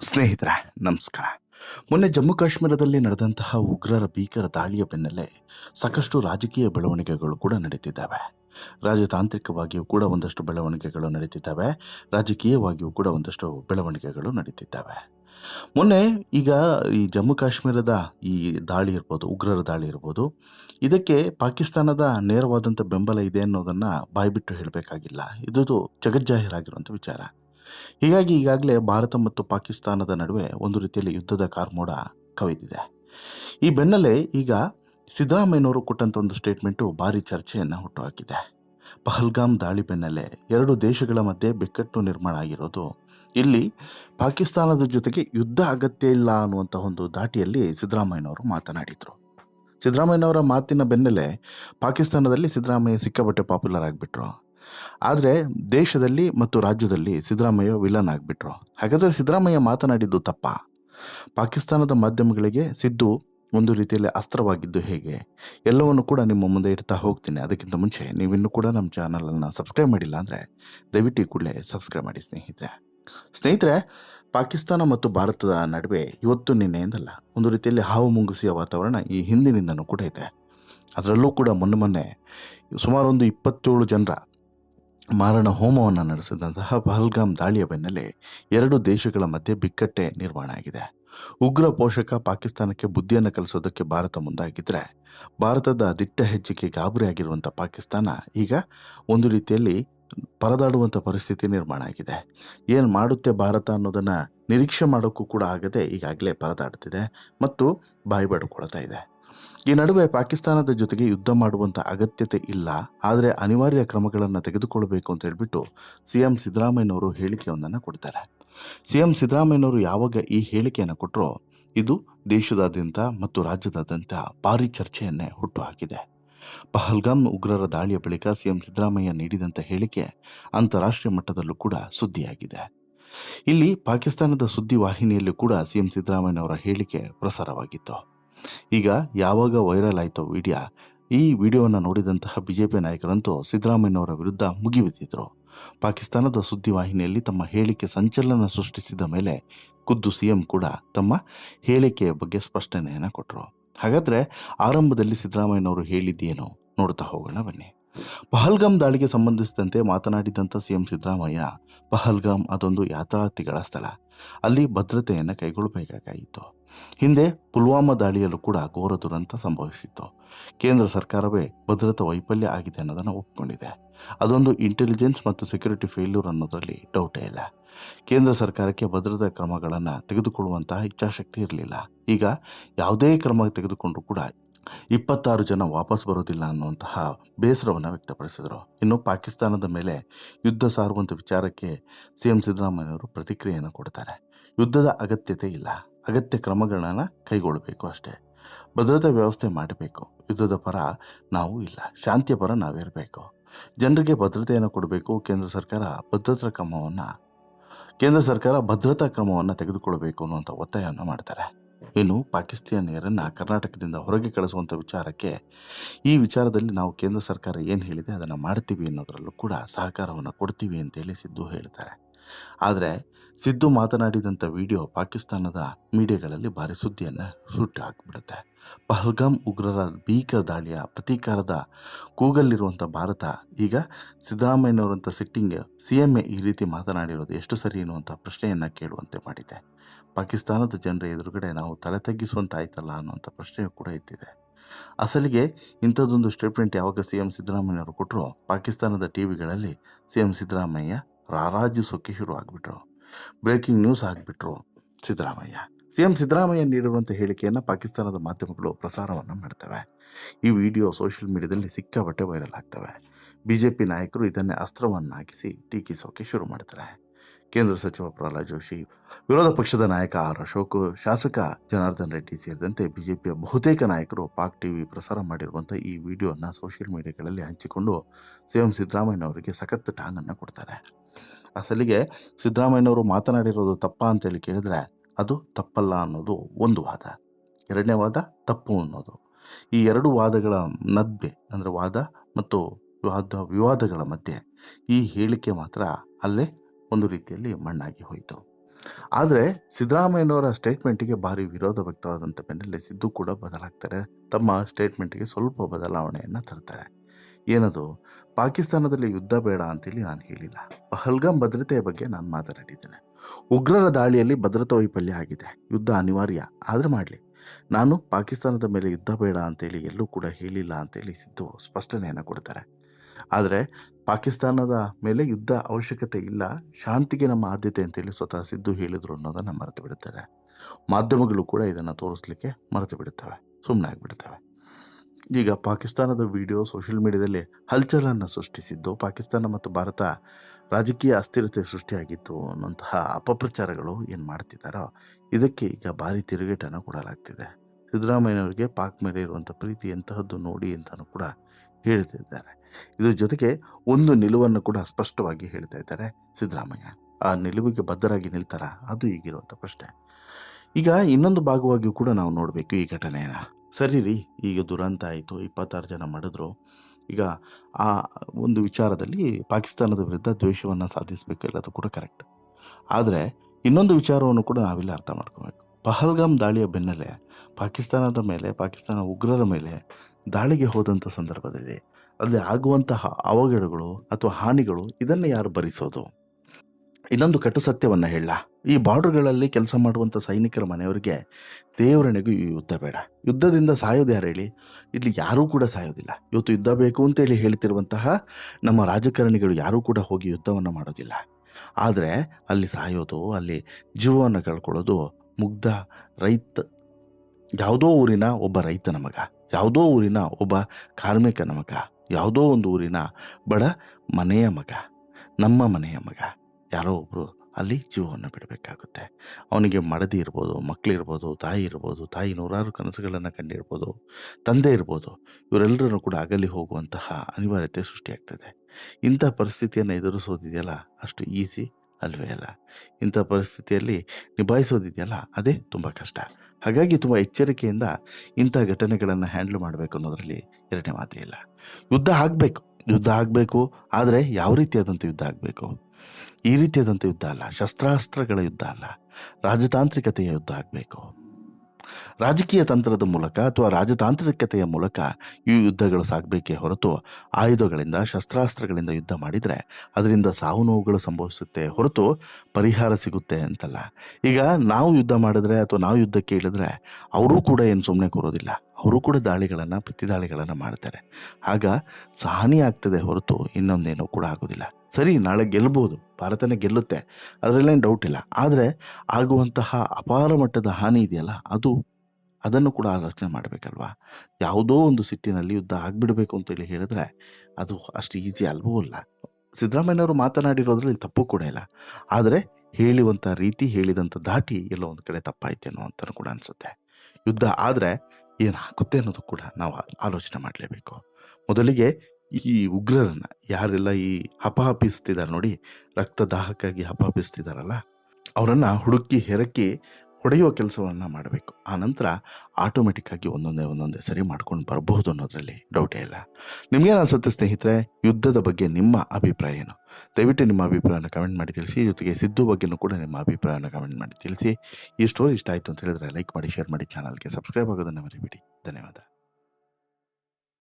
ಸ್ನೇಹಿತರೆ, ನಮಸ್ಕಾರ. ಮೊನ್ನೆ ಜಮ್ಮು ಕಾಶ್ಮೀರದಲ್ಲಿ ನಡೆದಂತಹ ಉಗ್ರರ ಭೀಕರ ದಾಳಿಯ ಬೆನ್ನಲ್ಲೇ ಸಾಕಷ್ಟು ರಾಜಕೀಯ ಬೆಳವಣಿಗೆಗಳು ಕೂಡ ನಡೀತಿದ್ದಾವೆ. ರಾಜತಾಂತ್ರಿಕವಾಗಿಯೂ ಕೂಡ ಒಂದಷ್ಟು ಬೆಳವಣಿಗೆಗಳು ನಡೀತಿದ್ದಾವೆ. ರಾಜಕೀಯವಾಗಿಯೂ ಕೂಡ ಒಂದಷ್ಟು ಬೆಳವಣಿಗೆಗಳು ನಡೀತಿದ್ದಾವೆ. ಮೊನ್ನೆ ಈಗ ಈ ಜಮ್ಮು ಕಾಶ್ಮೀರದ ಈ ದಾಳಿ ಇರ್ಬೋದು, ಉಗ್ರರ ದಾಳಿ ಇರ್ಬೋದು, ಇದಕ್ಕೆ ಪಾಕಿಸ್ತಾನದ ನೇರವಾದಂಥ ಬೆಂಬಲ ಇದೆ ಅನ್ನೋದನ್ನು ಬಾಯ್ಬಿಟ್ಟು ಹೇಳಬೇಕಾಗಿಲ್ಲ. ಇದು ಜಗಜ್ಜಾಹಿರಾಗಿರುವಂಥ ವಿಚಾರ. ಹೀಗಾಗಿ ಈಗಾಗಲೇ ಭಾರತ ಮತ್ತು ಪಾಕಿಸ್ತಾನದ ನಡುವೆ ಒಂದು ರೀತಿಯಲ್ಲಿ ಯುದ್ಧದ ಕಾರ್ಮೋಡ ಕವಿದಿದೆ. ಈ ಬೆನ್ನಲ್ಲೇ ಈಗ ಸಿದ್ದರಾಮಯ್ಯನವರು ಕೊಟ್ಟಂಥ ಒಂದು ಸ್ಟೇಟ್ಮೆಂಟು ಭಾರಿ ಚರ್ಚೆಯನ್ನು ಹುಟ್ಟುಹಾಕಿದೆ. ಪಹಲ್ಗಾಮ್ ದಾಳಿ ಬೆನ್ನಲ್ಲೇ ಎರಡು ದೇಶಗಳ ಮಧ್ಯೆ ಬಿಕ್ಕಟ್ಟು ನಿರ್ಮಾಣ ಆಗಿರೋದು, ಇಲ್ಲಿ ಪಾಕಿಸ್ತಾನದ ಜೊತೆಗೆ ಯುದ್ಧ ಅಗತ್ಯ ಇಲ್ಲ ಅನ್ನುವಂಥ ಒಂದು ದಾಟಿಯಲ್ಲಿ ಸಿದ್ದರಾಮಯ್ಯನವರು ಮಾತನಾಡಿದರು. ಸಿದ್ದರಾಮಯ್ಯನವರ ಮಾತಿನ ಬೆನ್ನಲ್ಲೇ ಪಾಕಿಸ್ತಾನದಲ್ಲಿ ಸಿದ್ದರಾಮಯ್ಯ ಸಿಕ್ಕಾಪಟ್ಟೆ ಪಾಪ್ಯುಲರ್ ಆಗಿಬಿಟ್ರು. ಆದರೆ ದೇಶದಲ್ಲಿ ಮತ್ತು ರಾಜ್ಯದಲ್ಲಿ ಸಿದ್ದರಾಮಯ್ಯ ವಿಲನ್ ಆಗಿಬಿಟ್ರು. ಹಾಗಾದರೆ ಸಿದ್ದರಾಮಯ್ಯ ಮಾತನಾಡಿದ್ದು ತಪ್ಪ? ಪಾಕಿಸ್ತಾನದ ಮಾಧ್ಯಮಗಳಿಗೆ ಸಿದ್ದು ಒಂದು ರೀತಿಯಲ್ಲಿ ಅಸ್ತ್ರವಾಗಿದ್ದು ಹೇಗೆ? ಎಲ್ಲವನ್ನು ಕೂಡ ನಿಮ್ಮ ಮುಂದೆ ಇಡ್ತಾ ಹೋಗ್ತೀನಿ. ಅದಕ್ಕಿಂತ ಮುಂಚೆ ನೀವಿನ್ನೂ ಕೂಡ ನಮ್ಮ ಚಾನಲನ್ನು ಸಬ್ಸ್ಕ್ರೈಬ್ ಮಾಡಿಲ್ಲ ಅಂದರೆ ದಯವಿಟ್ಟು ಕೂಡಲೇ ಸಬ್ಸ್ಕ್ರೈಬ್ ಮಾಡಿ ಸ್ನೇಹಿತರೆ. ಸ್ನೇಹಿತರೆ, ಪಾಕಿಸ್ತಾನ ಮತ್ತು ಭಾರತದ ನಡುವೆ ಇವತ್ತು ನಿನ್ನೆಯಿಂದಲ್ಲ ಒಂದು ರೀತಿಯಲ್ಲಿ ಹಾವು ಮುಂಗುಸಿಯ ವಾತಾವರಣ ಈ ಹಿಂದಿನಿಂದನೂ ಕೂಡ ಇದೆ. ಅದರಲ್ಲೂ ಕೂಡ ಮೊನ್ನೆ ಮೊನ್ನೆ ಸುಮಾರು ಒಂದು ಇಪ್ಪತ್ತೇಳು ಜನರ ಮಾರಣ ಹೋಮವನ್ನು ನಡೆಸಿದಂತಹ ಪಹಲ್ಗಾಮ್ ದಾಳಿಯ ಬೆನ್ನಲ್ಲೇ ಎರಡು ದೇಶಗಳ ಮಧ್ಯೆ ಬಿಕ್ಕಟ್ಟೆ ನಿರ್ಮಾಣ ಆಗಿದೆ. ಉಗ್ರ ಪೋಷಕ ಪಾಕಿಸ್ತಾನಕ್ಕೆ ಬುದ್ಧಿಯನ್ನು ಕಲಿಸೋದಕ್ಕೆ ಭಾರತ ಮುಂದಾಗಿದ್ದರೆ ಭಾರತದ ದಿಟ್ಟ ಹೆಜ್ಜೆಗೆ ಗಾಬರಿಯಾಗಿರುವಂಥ ಪಾಕಿಸ್ತಾನ ಈಗ ಒಂದು ರೀತಿಯಲ್ಲಿ ಪರದಾಡುವಂಥ ಪರಿಸ್ಥಿತಿ ನಿರ್ಮಾಣ ಆಗಿದೆ. ಏನು ಮಾಡುತ್ತೆ ಭಾರತ ಅನ್ನೋದನ್ನು ನಿರೀಕ್ಷೆ ಮಾಡೋಕ್ಕೂ ಕೂಡ ಆಗದೆ ಈಗಾಗಲೇ ಪರದಾಡ್ತಿದೆ ಮತ್ತು ಬಾಯಿ ಬಡ್ಕೊಳ್ತಾ ಇದೆ. ಈ ನಡುವೆ ಪಾಕಿಸ್ತಾನದ ಜೊತೆಗೆ ಯುದ್ಧ ಮಾಡುವಂಥ ಅಗತ್ಯತೆ ಇಲ್ಲ. ಆದರೆ ಅನಿವಾರ್ಯ ಕ್ರಮಗಳನ್ನು ತೆಗೆದುಕೊಳ್ಳಬೇಕು ಅಂತ ಹೇಳ್ಬಿಟ್ಟು ಸಿ ಎಂ ಸಿದ್ದರಾಮಯ್ಯನವರು ಹೇಳಿಕೆಯೊಂದನ್ನು ಕೊಡ್ತಾರೆ. ಸಿ ಎಂ ಸಿದ್ದರಾಮಯ್ಯನವರು ಯಾವಾಗ ಈ ಹೇಳಿಕೆಯನ್ನು ಕೊಟ್ಟರೋ ಇದು ದೇಶದಾದ್ಯಂತ ಮತ್ತು ರಾಜ್ಯದಾದ್ಯಂತ ಭಾರಿ ಚರ್ಚೆಯನ್ನೇ ಹುಟ್ಟುಹಾಕಿದೆ. ಪಹಲ್ಗಾಮ್ ಉಗ್ರರ ದಾಳಿಯ ಬಳಿಕ ಸಿಎಂ ಸಿದ್ದರಾಮಯ್ಯ ನೀಡಿದಂಥ ಹೇಳಿಕೆ ಅಂತಾರಾಷ್ಟ್ರೀಯ ಮಟ್ಟದಲ್ಲೂ ಕೂಡ ಸುದ್ದಿಯಾಗಿದೆ. ಇಲ್ಲಿ ಪಾಕಿಸ್ತಾನದ ಸುದ್ದಿ ವಾಹಿನಿಯಲ್ಲೂ ಕೂಡ ಸಿಎಂ ಸಿದ್ದರಾಮಯ್ಯನವರ ಹೇಳಿಕೆ ಪ್ರಸಾರವಾಗಿತ್ತು. ಈಗ ಯಾವಾಗ ವೈರಲ್ ಆಯಿತು ವಿಡಿಯೋ, ಈ ವಿಡಿಯೋವನ್ನು ನೋಡಿದಂತಹ ಬಿ ಜೆ ಪಿ ನಾಯಕರಂತೂ ಸಿದ್ದರಾಮಯ್ಯನವರ ವಿರುದ್ಧ ಮುಗಿಬಿದ್ದಿದ್ರು. ಪಾಕಿಸ್ತಾನದ ಸುದ್ದಿವಾಹಿನಿಯಲ್ಲಿ ತಮ್ಮ ಹೇಳಿಕೆ ಸಂಚಲನ ಸೃಷ್ಟಿಸಿದ ಮೇಲೆ ಖುದ್ದು ಸಿ ಎಂ ಕೂಡ ತಮ್ಮ ಹೇಳಿಕೆಯ ಬಗ್ಗೆ ಸ್ಪಷ್ಟನೆಯನ್ನು ಕೊಟ್ಟರು ಹಾಗಾದರೆ ಆರಂಭದಲ್ಲಿ ಸಿದ್ದರಾಮಯ್ಯನವರು ಹೇಳಿದ್ದೇನು? ನೋಡ್ತಾ ಹೋಗೋಣ ಬನ್ನಿ. ಪಹಲ್ಗಾಮ್ ದಾಳಿಗೆ ಸಂಬಂಧಿಸಿದಂತೆ ಮಾತನಾಡಿದಂಥ ಸಿ ಎಂ ಸಿದ್ದರಾಮಯ್ಯ, ಪಹಲ್ಗಾಮ್ ಅದೊಂದು ಯಾತ್ರಾರ್ಥಿಗಳ ಸ್ಥಳ. ಅಲ್ಲಿ ಭದ್ರತೆಯನ್ನು ಕೈಗೊಳ್ಳಬೇಕಾಗಿತ್ತು. ಹಿಂದೆ ಪುಲ್ವಾಮಾ ದಾಳಿಯಲ್ಲೂ ಕೂಡ ಘೋರ ದುರಂತ ಸಂಭವಿಸಿತ್ತು. ಕೇಂದ್ರ ಸರ್ಕಾರವೇ ಭದ್ರತಾ ವೈಫಲ್ಯ ಆಗಿದೆ ಅನ್ನೋದನ್ನು ಒಪ್ಪಿಕೊಂಡಿದೆ ಅದೊಂದು ಇಂಟೆಲಿಜೆನ್ಸ್ ಮತ್ತು ಸೆಕ್ಯೂರಿಟಿ ಫೇಲ್ಯೂರ್ ಅನ್ನೋದರಲ್ಲಿ ಡೌಟೇ ಇಲ್ಲ. ಕೇಂದ್ರ ಸರ್ಕಾರಕ್ಕೆ ಭದ್ರತಾ ಕ್ರಮಗಳನ್ನು ತೆಗೆದುಕೊಳ್ಳುವಂತಹ ಇಚ್ಛಾಶಕ್ತಿ ಇರಲಿಲ್ಲ. ಈಗ ಯಾವುದೇ ಕ್ರಮ ತೆಗೆದುಕೊಂಡರೂ ಕೂಡ ಇಪ್ಪತ್ತಾರು ಜನ ವಾಪಸ್ ಬರೋದಿಲ್ಲ ಅನ್ನುವಂತಹ ಬೇಸರವನ್ನು ವ್ಯಕ್ತಪಡಿಸಿದರು. ಇನ್ನು ಪಾಕಿಸ್ತಾನದ ಮೇಲೆ ಯುದ್ಧ ಸಾರುವಂಥ ವಿಚಾರಕ್ಕೆ ಸಿ ಎಂ ಸಿದ್ದರಾಮಯ್ಯವರು ಪ್ರತಿಕ್ರಿಯೆಯನ್ನು ಕೊಡ್ತಾರೆ. ಯುದ್ಧದ ಅಗತ್ಯತೆ ಇಲ್ಲ. ಅಗತ್ಯ ಕ್ರಮಗಳನ್ನು ಕೈಗೊಳ್ಳಬೇಕು ಅಷ್ಟೇ. ಭದ್ರತಾ ವ್ಯವಸ್ಥೆ ಮಾಡಬೇಕು. ಯುದ್ಧದ ಪರ ನಾವು ಇಲ್ಲ. ಶಾಂತಿಯ ಪರ ನಾವಿರಬೇಕು. ಜನರಿಗೆ ಭದ್ರತೆಯನ್ನು ಕೊಡಬೇಕು. ಕೇಂದ್ರ ಸರ್ಕಾರ ಭದ್ರತಾ ಕ್ರಮವನ್ನು, ಕೇಂದ್ರ ಸರ್ಕಾರ ಭದ್ರತಾ ಕ್ರಮವನ್ನು ತೆಗೆದುಕೊಳ್ಳಬೇಕು ಅನ್ನುವಂಥ ಒತ್ತಾಯವನ್ನು ಮಾಡ್ತಾರೆ. ಇನ್ನು ಪಾಕಿಸ್ತಾನಿಯರನ್ನು ಕರ್ನಾಟಕದಿಂದ ಹೊರಗೆ ಕಳಿಸುವಂಥ ವಿಚಾರಕ್ಕೆ ಈ ವಿಚಾರದಲ್ಲಿ ನಾವು ಕೇಂದ್ರ ಸರ್ಕಾರ ಏನು ಹೇಳಿದೆ ಅದನ್ನು ಮಾಡ್ತೀವಿ ಅನ್ನೋದರಲ್ಲೂ ಕೂಡ ಸಹಕಾರವನ್ನು ಕೊಡ್ತೀವಿ ಅಂತೇಳಿ ಸಿದ್ದು ಹೇಳ್ತಾರೆ ಆದರೆ ಸಿದ್ದು ಮಾತನಾಡಿದಂಥ ವಿಡಿಯೋ ಪಾಕಿಸ್ತಾನದ ಮೀಡಿಯಾಗಳಲ್ಲಿ ಭಾರಿ ಸುದ್ದಿಯನ್ನು ಸುಟ್ಟು ಹಾಕಿಬಿಡುತ್ತೆ. ಪಹಲ್ಗಾಮ್ ಉಗ್ರರ ಭೀಕರ ದಾಳಿಯ ಪ್ರತೀಕಾರದ ಕೂಗಲ್ಲಿರುವಂಥ ಭಾರತ, ಈಗ ಸಿದ್ದರಾಮಯ್ಯನವರಂಥ ಸಿಟ್ಟಿಂಗ್ ಸಿ ಎಂ ಎ ಈ ರೀತಿ ಮಾತನಾಡಿರೋದು ಎಷ್ಟು ಸರಿ ಎನ್ನುವಂಥ ಪ್ರಶ್ನೆಯನ್ನು ಕೇಳುವಂತೆ ಮಾಡಿದೆ. ಪಾಕಿಸ್ತಾನದ ಜನರ ಎದುರುಗಡೆ ನಾವು ತಲೆ ತಗ್ಗಿಸುವಂತಾಯ್ತಲ್ಲ ಅನ್ನುವಂಥ ಪ್ರಶ್ನೆಯೂ ಕೂಡ ಇದ್ದಿದೆ ಅಸಲಿಗೆ ಇಂಥದ್ದೊಂದು ಸ್ಟೇಟ್ಮೆಂಟ್ ಯಾವಾಗ ಸಿ ಎಂ ಸಿದ್ದರಾಮಯ್ಯವರು ಕೊಟ್ಟರು ಪಾಕಿಸ್ತಾನದ ಟಿ ವಿಗಳಲ್ಲಿ ಸಿ ಎಂ ಸಿದ್ದರಾಮಯ್ಯ ರಾರಾಜಿಸೋಕ್ಕೆ ಶುರು ಆಗಿಬಿಟ್ರು. ಬ್ರೇಕಿಂಗ್ ನ್ಯೂಸ್ ಆಗಿಬಿಟ್ರು ಸಿದ್ದರಾಮಯ್ಯ. ಸಿ ಎಂ ಸಿದ್ದರಾಮಯ್ಯ ನೀಡಿರುವಂಥ ಹೇಳಿಕೆಯನ್ನು ಪಾಕಿಸ್ತಾನದ ಮಾಧ್ಯಮಗಳು ಪ್ರಸಾರವನ್ನು ಮಾಡ್ತವೆ. ಈ ವಿಡಿಯೋ ಸೋಷಿಯಲ್ ಮೀಡಿಯಾದಲ್ಲಿ ಸಿಕ್ಕಾಪಟ್ಟೆ ವೈರಲ್ ಆಗ್ತವೆ. ಬಿ ಜೆ ಪಿ ನಾಯಕರು ಇದನ್ನೇ ಅಸ್ತ್ರವನ್ನಾಗಿಸಿ ಟೀಕಿಸೋಕೆ ಶುರು ಮಾಡ್ತಾರೆ. ಕೇಂದ್ರ ಸಚಿವ ಪ್ರಹ್ಲಾದ್ ಜೋಶಿ, ವಿರೋಧ ಪಕ್ಷದ ನಾಯಕ ಆರ್ ಅಶೋಕ್, ಶಾಸಕ ಜನಾರ್ದನ್ ರೆಡ್ಡಿ ಸೇರಿದಂತೆ ಬಿಜೆಪಿಯ ಬಹುತೇಕ ನಾಯಕರು ಪಾಕ್ ಟಿವಿ ಪ್ರಸಾರ ಮಾಡಿರುವಂಥ ಈ ವಿಡಿಯೋನ ಸೋಷಿಯಲ್ ಮೀಡಿಯಾಗಳಲ್ಲಿ ಹಂಚಿಕೊಂಡು ಸಿಎಂ ಸಿದ್ದರಾಮಯ್ಯ ಅವರಿಗೆ ಸಖತ್ ಟಾಂಗನ್ನು ಕೊಡ್ತಾರೆ. ಅಸಲಿಗೆ ಸಿದ್ದರಾಮಯ್ಯನವರು ಮಾತನಾಡಿರೋದು ತಪ್ಪ ಅಂತೇಳಿ ಕೇಳಿದ್ರೆ ಅದು ತಪ್ಪಲ್ಲ ಅನ್ನೋದು ಒಂದು ವಾದ. ಎರಡನೇ ವಾದ ತಪ್ಪು ಅನ್ನೋದು. ಈ ಎರಡು ವಾದಗಳ ನದ್ಬೆ ಅಂದರೆ ವಾದ ಮತ್ತು ವಿವಾದ ವಿವಾದಗಳ ಮಧ್ಯೆ ಈ ಹೇಳಿಕೆ ಮಾತ್ರ ಅಲ್ಲೇ ಒಂದು ರೀತಿಯಲ್ಲಿ ಮಣ್ಣಾಗಿ ಹೋಯಿತು. ಆದರೆ ಸಿದ್ದರಾಮಯ್ಯನವರ ಸ್ಟೇಟ್ಮೆಂಟಿಗೆ ಭಾರಿ ವಿರೋಧ ವ್ಯಕ್ತವಾದಂಥ ಬೆನ್ನಲ್ಲೇ ಸಿದ್ದು ಕೂಡ ಬದಲಾಗ್ತಾರೆ. ತಮ್ಮ ಸ್ಟೇಟ್ಮೆಂಟಿಗೆ ಸ್ವಲ್ಪ ಬದಲಾವಣೆಯನ್ನು ತರ್ತಾರೆ. ಏನದು? ಪಾಕಿಸ್ತಾನದಲ್ಲಿ ಯುದ್ಧ ಬೇಡ ಅಂತೇಳಿ ನಾನು ಹೇಳಿಲ್ಲ. ಪಹಲ್ಗಾಮ್ ಭದ್ರತೆಯ ಬಗ್ಗೆ ನಾನು ಮಾತನಾಡಿದ್ದೇನೆ. ಉಗ್ರರ ದಾಳಿಯಲ್ಲಿ ಭದ್ರತಾ ವೈಫಲ್ಯ ಆಗಿದೆ. ಯುದ್ಧ ಅನಿವಾರ್ಯ. ಆದರೆ ಮಾಡಲಿ. ನಾನು ಪಾಕಿಸ್ತಾನದ ಮೇಲೆ ಯುದ್ಧ ಬೇಡ ಅಂತೇಳಿ ಎಲ್ಲೂ ಕೂಡ ಹೇಳಿಲ್ಲ ಅಂತೇಳಿ ಸಿದ್ದು ಸ್ಪಷ್ಟನೆಯನ್ನು ಕೊಡ್ತಾರೆ. ಆದರೆ ಪಾಕಿಸ್ತಾನದ ಮೇಲೆ ಯುದ್ಧ ಅವಶ್ಯಕತೆ ಇಲ್ಲ, ಶಾಂತಿಗೆ ನಮ್ಮ ಆದ್ಯತೆ ಅಂತೇಳಿ ಸ್ವತಃ ಸಿದ್ದು ಹೇಳಿದರು ಅನ್ನೋದನ್ನು ಮರೆತು ಬಿಡುತ್ತಾರೆ. ಮಾಧ್ಯಮಗಳು ಕೂಡ ಇದನ್ನು ತೋರಿಸ್ಲಿಕ್ಕೆ ಮರೆತು ಬಿಡುತ್ತವೆ ಸುಮ್ಮನೆ ಆಗಿಬಿಡ್ತವೆ. ಈಗ ಪಾಕಿಸ್ತಾನದ ವಿಡಿಯೋ ಸೋಷಿಯಲ್ ಮೀಡಿಯಾದಲ್ಲಿ ಹಲ್ಚಲನ್ನು ಸೃಷ್ಟಿಸಿದ್ದು, ಪಾಕಿಸ್ತಾನ ಮತ್ತು ಭಾರತ ರಾಜಕೀಯ ಅಸ್ಥಿರತೆ ಸೃಷ್ಟಿಯಾಗಿತ್ತು ಅನ್ನೋಂತಹ ಅಪಪ್ರಚಾರಗಳು ಏನು ಮಾಡ್ತಿದ್ದಾರೋ, ಇದಕ್ಕೆ ಈಗ ಭಾರಿ ತಿರುಗೇಟನ್ನು ಕೊಡಲಾಗ್ತಿದೆ. ಸಿದ್ದರಾಮಯ್ಯನವರಿಗೆ ಪಾಕ್ ಮೇಲೆ ಇರುವಂಥ ಪ್ರೀತಿ ಎಂತಹದ್ದು ನೋಡಿ ಅಂತಲೂ ಕೂಡ ಹೇಳ್ತಿದ್ದಾರೆ ಇದ್ರ ಜೊತೆಗೆ ಒಂದು ನಿಲುವನ್ನು ಕೂಡ ಸ್ಪಷ್ಟವಾಗಿ ಹೇಳ್ತಾ ಇದ್ದಾರೆ ಸಿದ್ದರಾಮಯ್ಯ. ಆ ನಿಲುವಿಗೆ ಬದ್ಧರಾಗಿ ನಿಲ್ತಾರ? ಅದು ಈಗಿರುವಂಥ ಪ್ರಶ್ನೆ. ಈಗ ಇನ್ನೊಂದು ಭಾಗವಾಗಿಯೂ ಕೂಡ ನಾವು ನೋಡಬೇಕು ಈ ಘಟನೆಯನ್ನು ಸರಿ ರೀ, ಈಗ ದುರಂತ ಆಯಿತು, ಇಪ್ಪತ್ತಾರು ಜನ ಮಾಡಿದ್ರು. ಈಗ ಆ ಒಂದು ವಿಚಾರದಲ್ಲಿ ಪಾಕಿಸ್ತಾನದ ವಿರುದ್ಧ ದ್ವೇಷವನ್ನು ಸಾಧಿಸಬೇಕು ಎಲ್ಲದು ಕೂಡ ಕರೆಕ್ಟ್. ಆದರೆ ಇನ್ನೊಂದು ವಿಚಾರವನ್ನು ಕೂಡ ನಾವಿಲ್ಲಿ ಅರ್ಥ ಮಾಡ್ಕೋಬೇಕು. ಪಹಲ್ಗಾಮ್ ದಾಳಿಯ ಬೆನ್ನಲ್ಲೇ ಪಾಕಿಸ್ತಾನದ ಮೇಲೆ, ಪಾಕಿಸ್ತಾನ ಉಗ್ರರ ಮೇಲೆ ದಾಳಿಗೆ ಹೋದಂಥ ಸಂದರ್ಭದಲ್ಲಿ ಅಲ್ಲಿ ಆಗುವಂತಹ ಅವಘಡಗಳು ಅಥವಾ ಹಾನಿಗಳು ಇದನ್ನು ಯಾರು ಭರಿಸೋದು? ಇನ್ನೊಂದು ಕಟು ಸತ್ಯವನ್ನು ಹೇಳ. ಈ ಬಾರ್ಡರ್ಗಳಲ್ಲಿ ಕೆಲಸ ಮಾಡುವಂಥ ಸೈನಿಕರ ಮನೆಯವರಿಗೆ ದೇವರನೆಗೂ ಈ ಯುದ್ಧ ಬೇಡ. ಯುದ್ಧದಿಂದ ಸಾಯೋದು ಯಾರು ಹೇಳಿ? ಇಲ್ಲಿ ಯಾರೂ ಕೂಡ ಸಾಯೋದಿಲ್ಲ. ಇವತ್ತು ಯುದ್ಧ ಬೇಕು ಅಂತೇಳಿ ಹೇಳ್ತಿರುವಂತಹ ನಮ್ಮ ರಾಜಕಾರಣಿಗಳು ಯಾರೂ ಕೂಡ ಹೋಗಿ ಯುದ್ಧವನ್ನು ಮಾಡೋದಿಲ್ಲ. ಆದರೆ ಅಲ್ಲಿ ಸಾಯೋದು, ಅಲ್ಲಿ ಜೀವವನ್ನು ಕಳ್ಕೊಳ್ಳೋದು ಮುಗ್ಧ ರೈತ ಯಾವುದೋ ಊರಿನ ಒಬ್ಬ ರೈತನ ಮಗ, ಯಾವುದೋ ಊರಿನ ಒಬ್ಬ ಕಾರ್ಮಿಕನ ಮಗ, ಯಾವುದೋ ಒಂದು ಊರಿನ ಬಡ ಮನೆಯ ಮಗ, ನಮ್ಮ ಮನೆಯ ಮಗ, ಯಾರೋ ಒಬ್ಬರು ಅಲ್ಲಿ ಜೀವವನ್ನು ಬಿಡಬೇಕಾಗುತ್ತೆ. ಅವನಿಗೆ ಮಡದಿ ಇರ್ಬೋದು ಮಕ್ಕಳಿರ್ಬೋದು ತಾಯಿ ಇರ್ಬೋದು, ತಾಯಿ ನೂರಾರು ಕನಸುಗಳನ್ನು ಕಂಡಿರ್ಬೋದು, ತಂದೆ ಇರ್ಬೋದು ಇವರೆಲ್ಲರೂ ಕೂಡ ಅಗಲಿ ಹೋಗುವಂತಹ ಅನಿವಾರ್ಯತೆ ಸೃಷ್ಟಿಯಾಗ್ತದೆ. ಇಂಥ ಪರಿಸ್ಥಿತಿಯನ್ನು ಎದುರಿಸೋದಿದೆಯಲ್ಲ, ಅಷ್ಟು ಈಸಿ ಅಲ್ವೇ ಅಲ್ಲ. ಇಂಥ ಪರಿಸ್ಥಿತಿಯಲ್ಲಿ ನಿಭಾಯಿಸೋದಿದೆಯಲ್ಲ, ಅದೇ ತುಂಬ ಕಷ್ಟ. ಹಾಗಾಗಿ ತುಂಬ ಎಚ್ಚರಿಕೆಯಿಂದ ಇಂಥ ಘಟನೆಗಳನ್ನು ಹ್ಯಾಂಡಲ್ ಮಾಡಬೇಕು ಅನ್ನೋದರಲ್ಲಿ ಎರಡನೇ ಮಾತೇ ಇಲ್ಲ. ಯುದ್ಧ ಆಗಬೇಕು ಯುದ್ಧ ಆಗಬೇಕು, ಆದರೆ ಯಾವ ರೀತಿಯಾದಂಥ ಯುದ್ಧ ಆಗಬೇಕು? ಈ ರೀತಿಯಾದಂಥ ಯುದ್ಧ ಅಲ್ಲ, ಶಸ್ತ್ರಾಸ್ತ್ರಗಳ ಯುದ್ಧ ಅಲ್ಲ, ರಾಜತಾಂತ್ರಿಕತೆಯ ಯುದ್ಧ ಆಗಬೇಕು. ರಾಜಕೀಯ ತಂತ್ರದ ಮೂಲಕ ಅಥವಾ ರಾಜತಾಂತ್ರಿಕತೆಯ ಮೂಲಕ ಈ ಯುದ್ಧಗಳು ಸಾಗಬೇಕೇ ಹೊರತು ಆಯುಧಗಳಿಂದ, ಶಸ್ತ್ರಾಸ್ತ್ರಗಳಿಂದ ಯುದ್ಧ ಮಾಡಿದರೆ ಅದರಿಂದ ಸಾವು ನೋವುಗಳು ಸಂಭವಿಸುತ್ತೆ ಹೊರತು ಪರಿಹಾರ ಸಿಗುತ್ತೆ ಅಂತಲ್ಲ. ಈಗ ನಾವು ಯುದ್ಧ ಮಾಡಿದ್ರೆ ಅಥವಾ ನಾವು ಯುದ್ಧಕ್ಕೆ ಇಳಿದ್ರೆ ಅವರೂ ಕೂಡ ಏನು ಸುಮ್ಮನೆ ಕೂರೋದಿಲ್ಲ. ಅವರು ಕೂಡ ದಾಳಿಗಳನ್ನು, ಪ್ರತಿದಾಳಿಗಳನ್ನು ಮಾಡ್ತಾರೆ. ಆಗ ಸಹಾನಿ ಆಗ್ತದೆ ಹೊರತು ಇನ್ನೊಂದೇನೂ ಕೂಡ ಆಗೋದಿಲ್ಲ. ಸರಿ, ನಾಳೆ ಗೆಲ್ಲಬಹುದು ಭಾರತನೇ ಗೆಲ್ಲುತ್ತೆ, ಅದರಲ್ಲೇನು ಡೌಟ್ ಇಲ್ಲ. ಆದರೆ ಆಗುವಂತಹ ಅಪಾರ ಮಟ್ಟದ ಹಾನಿ ಇದೆಯಲ್ಲ, ಅದು, ಅದನ್ನು ಕೂಡ ಆಲೋಚನೆ ಮಾಡಬೇಕಲ್ವಾ? ಯಾವುದೋ ಒಂದು ಸಿಟ್ಟಿನಲ್ಲಿ ಯುದ್ಧ ಆಗಿಬಿಡಬೇಕು ಅಂತೇಳಿ ಹೇಳಿದ್ರೆ ಅದು ಅಷ್ಟು ಈಸಿ ಅಲ್ವೂ ಅಲ್ಲ? ಸಿದ್ದರಾಮಯ್ಯವರು ಮಾತನಾಡಿರೋದ್ರಲ್ಲಿ ತಪ್ಪು ಕೂಡ ಇಲ್ಲ. ಆದರೆ ಹೇಳುವಂಥ ರೀತಿ ಹೇಳಿದಂಥ ದಾಟಿ ಎಲ್ಲೋ ಒಂದು ಕಡೆ ತಪ್ಪಾಯ್ತೇನೋ ಅಂತ ಕೂಡ ಅನಿಸುತ್ತೆ. ಯುದ್ಧ ಆದರೆ ಏನಾಗುತ್ತೆ ಅನ್ನೋದು ಕೂಡ ನಾವು ಆಲೋಚನೆ ಮಾಡಲೇಬೇಕು. ಮೊದಲಿಗೆ ಈ ಉಗ್ರರನ್ನ ಯಾರೆಲ್ಲ ಈ ಹಪಹಪಿಸ್ತಿದ್ದಾರೆ ನೋಡಿ, ರಕ್ತದಾಹಕ್ಕಾಗಿ ಹಪಹಪಿಸ್ತಿದಾರಲ್ಲ, ಅವರನ್ನು ಹುಡುಕಿ ಹೆರಕಿ ಹೊಡೆಯುವ ಕೆಲಸವನ್ನು ಮಾಡಬೇಕು. ಆ ನಂತರ ಆಟೋಮೆಟಿಕ್ ಆಗಿ ಒಂದೊಂದೇ ಒಂದೊಂದೇ ಸರಿ ಮಾಡ್ಕೊಂಡು ಬರಬಹುದು ಅನ್ನೋದರಲ್ಲಿ ಡೌಟೇ ಇಲ್ಲ. ನಿಮಗೇನು ಅನಿಸುತ್ತೆ ಸ್ನೇಹಿತರೆ? ಯುದ್ಧದ ಬಗ್ಗೆ ನಿಮ್ಮ ಅಭಿಪ್ರಾಯ ಏನು? ದಯವಿಟ್ಟು ನಿಮ್ಮ ಅಭಿಪ್ರಾಯನ ಕಮೆಂಟ್ ಮಾಡಿ ತಿಳಿಸಿ, ಜೊತೆಗೆ ಸಿದ್ದು ಬಗ್ಗೆನೂ ಕೂಡ ನಿಮ್ಮ ಅಭಿಪ್ರಾಯನ ಕಮೆಂಟ್ ಮಾಡಿ ತಿಳಿಸಿ. ಈ ಸ್ಟೋರಿ ಇಷ್ಟ ಆಯಿತು ಅಂತ ಹೇಳಿದ್ರೆ ಲೈಕ್ ಮಾಡಿ ಶೇರ್ ಮಾಡಿ ಚಾನಲ್ಗೆ ಸಬ್ಸ್ಕ್ರೈಬ್ ಆಗೋದನ್ನು ಮರಿಬೇಡಿ. ಧನ್ಯವಾದ.